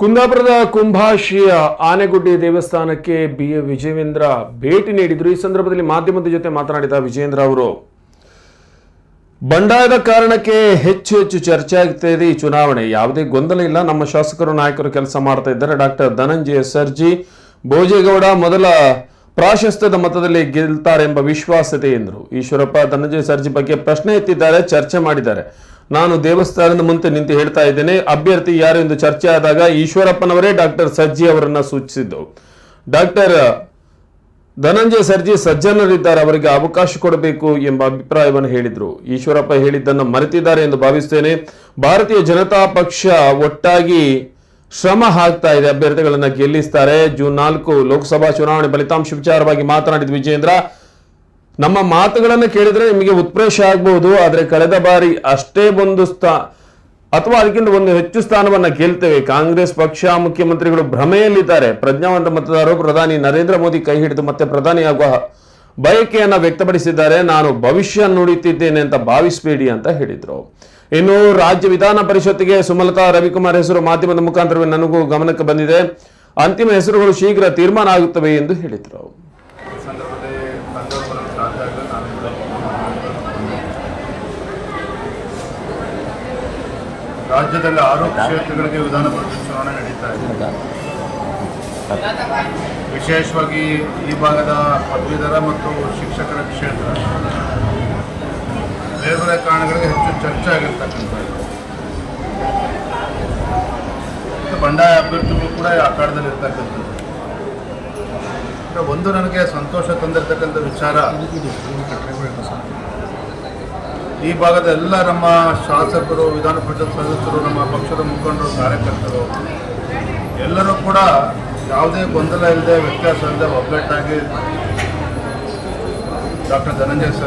ಕುಂದಾಪುರದ ಕುಂಭಾಶಿಯ ಆನೆಗುಡ್ಡೆ ದೇವಸ್ಥಾನಕ್ಕೆ B A Vijayendra ಭೇಟಿ ನೀಡಿದ್ರು. ಈ ಸಂದರ್ಭದಲ್ಲಿ ಮಾಧ್ಯಮದ ಜೊತೆ ಮಾತನಾಡಿದ ವಿಜಯೇಂದ್ರ ಅವರು, ಬಂಡಾಯದ ಕಾರಣಕ್ಕೆ ಹೆಚ್ಚು ಹೆಚ್ಚು ಚರ್ಚೆ ಆಗ್ತಾ ಇದೆ ಈ ಚುನಾವಣೆ. ಯಾವುದೇ ಗೊಂದಲ ಇಲ್ಲ. ನಮ್ಮ ಶಾಸಕರು, ನಾಯಕರು ಕೆಲಸ ಮಾಡ್ತಾ ಇದ್ದಾರೆ. ಡಾಕ್ಟರ್ ಧನಂಜಯ ಸರ್ಜಿ ಭೋಜೇಗೌಡ ಮೊದಲ ಪ್ರಾಶಸ್ತ್ಯದ ಮತದಲ್ಲಿ ಗೆಲ್ತಾರೆ ಎಂಬ ವಿಶ್ವಾಸತೆ ಎಂದರು. ಈಶ್ವರಪ್ಪ, ಧನಂಜಯ ಸರ್ಜಿ ಬಗ್ಗೆ ಪ್ರಶ್ನೆ ಎತ್ತಿದ್ದಾರೆ, ಚರ್ಚೆ ಮಾಡಿದ್ದಾರೆ. ನಾನು ದೇವಸ್ಥಾನದ ಮುಂದೆ ನಿಂತು ಹೇಳ್ತಾ ಇದ್ದೇನೆ. ಅಭ್ಯರ್ಥಿ ಯಾರು ಎಂದು ಚರ್ಚೆ ಆದಾಗ ಈಶ್ವರಪ್ಪನವರೇ ಡಾಕ್ಟರ್ ಸರ್ಜಿ ಅವರನ್ನ ಸೂಚಿಸಿದ್ದು. ಡಾಕ್ಟರ್ ಧನಂಜಯ ಸರ್ಜಿ ಸಜ್ಜನರಿದ್ದಾರೆ, ಅವರಿಗೆ ಅವಕಾಶ ಕೊಡಬೇಕು ಎಂಬ ಅಭಿಪ್ರಾಯವನ್ನು ಹೇಳಿದರು. ಈಶ್ವರಪ್ಪ ಹೇಳಿದ್ದನ್ನು ಮರೆತಿದ್ದಾರೆ ಎಂದು ಭಾವಿಸ್ತೇನೆ ಭಾರತೀಯ ಜನತಾ ಪಕ್ಷ ಒಟ್ಟಾಗಿ ಶ್ರಮ ಹಾಕ್ತಾ ಇದೆ, ಅಭ್ಯರ್ಥಿಗಳನ್ನ ಗೆಲ್ಲಿಸ್ತಾರೆ. ಜೂನ್ ನಾಲ್ಕು ಲೋಕಸಭಾ ಚುನಾವಣೆ ಫಲಿತಾಂಶ ವಿಚಾರವಾಗಿ ಮಾತನಾಡಿದ ವಿಜೇಂದ್ರ ನಮ್ಮ ಮಾತುಗಳನ್ನು ಕೇಳಿದ್ರೆ ನಿಮಗೆ ಉತ್ಪ್ರೇಷ ಆಗ್ಬಹುದು ಆದರೆ ಕಳೆದ ಬಾರಿ ಅಷ್ಟೇ ಒಂದು ಸ್ಥಾ, ಅಥವಾ ಅದಕ್ಕಿಂತ ಒಂದು ಹೆಚ್ಚು ಸ್ಥಾನವನ್ನ ಗೆಲ್ತೇವೆ ಕಾಂಗ್ರೆಸ್ ಪಕ್ಷ, ಮುಖ್ಯಮಂತ್ರಿಗಳು ಭ್ರಮೆಯಲ್ಲಿದ್ದಾರೆ. ಪ್ರಜ್ಞಾವಂತ ಮತದಾರರು, ಪ್ರಧಾನಿ ನರೇಂದ್ರ ಮೋದಿ ಕೈ ಹಿಡಿದು ಮತ್ತೆ ಪ್ರಧಾನಿ ಆಗುವ ಬಯಕೆಯನ್ನ ವ್ಯಕ್ತಪಡಿಸಿದ್ದಾರೆ. ನಾನು ಭವಿಷ್ಯ ನುಡಿತಿದ್ದೇನೆ ಅಂತ ಭಾವಿಸಬೇಡಿ ಅಂತ ಹೇಳಿದರು. ಇನ್ನು ರಾಜ್ಯ ವಿಧಾನ ಪರಿಷತ್ತಿಗೆ ಸುಮಲತಾ ರವಿಕುಮಾರ್ ಹೆಸರು ಮಾಧ್ಯಮದ ಮುಖಾಂತರವೇ ನನಗೂ ಗಮನಕ್ಕೆ ಬಂದಿದೆ. ಅಂತಿಮ ಹೆಸರುಗಳು ಶೀಘ್ರ ತೀರ್ಮಾನ ಆಗುತ್ತವೆ ಎಂದು ಹೇಳಿದರು ಈ ಸಂದರ್ಭದಲ್ಲಿ ಬಂದವರು ಬರಲು ಸಾಧ್ಯ ಆಗಲ್ಲ ನಾನು ಕೂಡ ರಾಜ್ಯದಲ್ಲಿ ಆರು ಕ್ಷೇತ್ರಗಳಿಗೆ ವಿಧಾನ ಪರಿಷತ್ ಚುನಾವಣೆ ನಡೀತಾ ಇದೆ. ವಿಶೇಷವಾಗಿ ಈ ಭಾಗದ ಪದವೀಧರ ಮತ್ತು ಶಿಕ್ಷಕರ ಕ್ಷೇತ್ರ. ಬೇರೆ ಬೇರೆ ಕಾರಣಗಳಿಗೆ ಹೆಚ್ಚು ಚರ್ಚೆ ಆಗಿರ್ತಕ್ಕಂಥದ್ದು. ಬಂಡಾಯ ಅಭ್ಯರ್ಥಿಗಳು ಕೂಡ ಈ ಅಖಾಡದಲ್ಲಿ ಇರ್ತಕ್ಕಂಥದ್ದು. ಒಂದು ನನಗೆ ಸಂತೋಷ ತಂದಿರತಕ್ಕಂಥ ವಿಚಾರ. ಈ ಭಾಗದ ಎಲ್ಲ ನಮ್ಮ ಶಾಸಕರು, ವಿಧಾನ ಪರಿಷತ್ ಸದಸ್ಯರು, ನಮ್ಮ ಪಕ್ಷದ ಮುಖಂಡರು, ಕಾರ್ಯಕರ್ತರು, ಎಲ್ಲರೂ ಕೂಡ ಯಾವುದೇ ಗೊಂದಲ ಇಲ್ಲದೆ ವ್ಯತ್ಯಾಸ ಇಲ್ಲದೆ ಒಗ್ಗಟ್ಟಾಗಿ ಡಾಕ್ಟರ್ ಧನಂಜಯ ಸರ್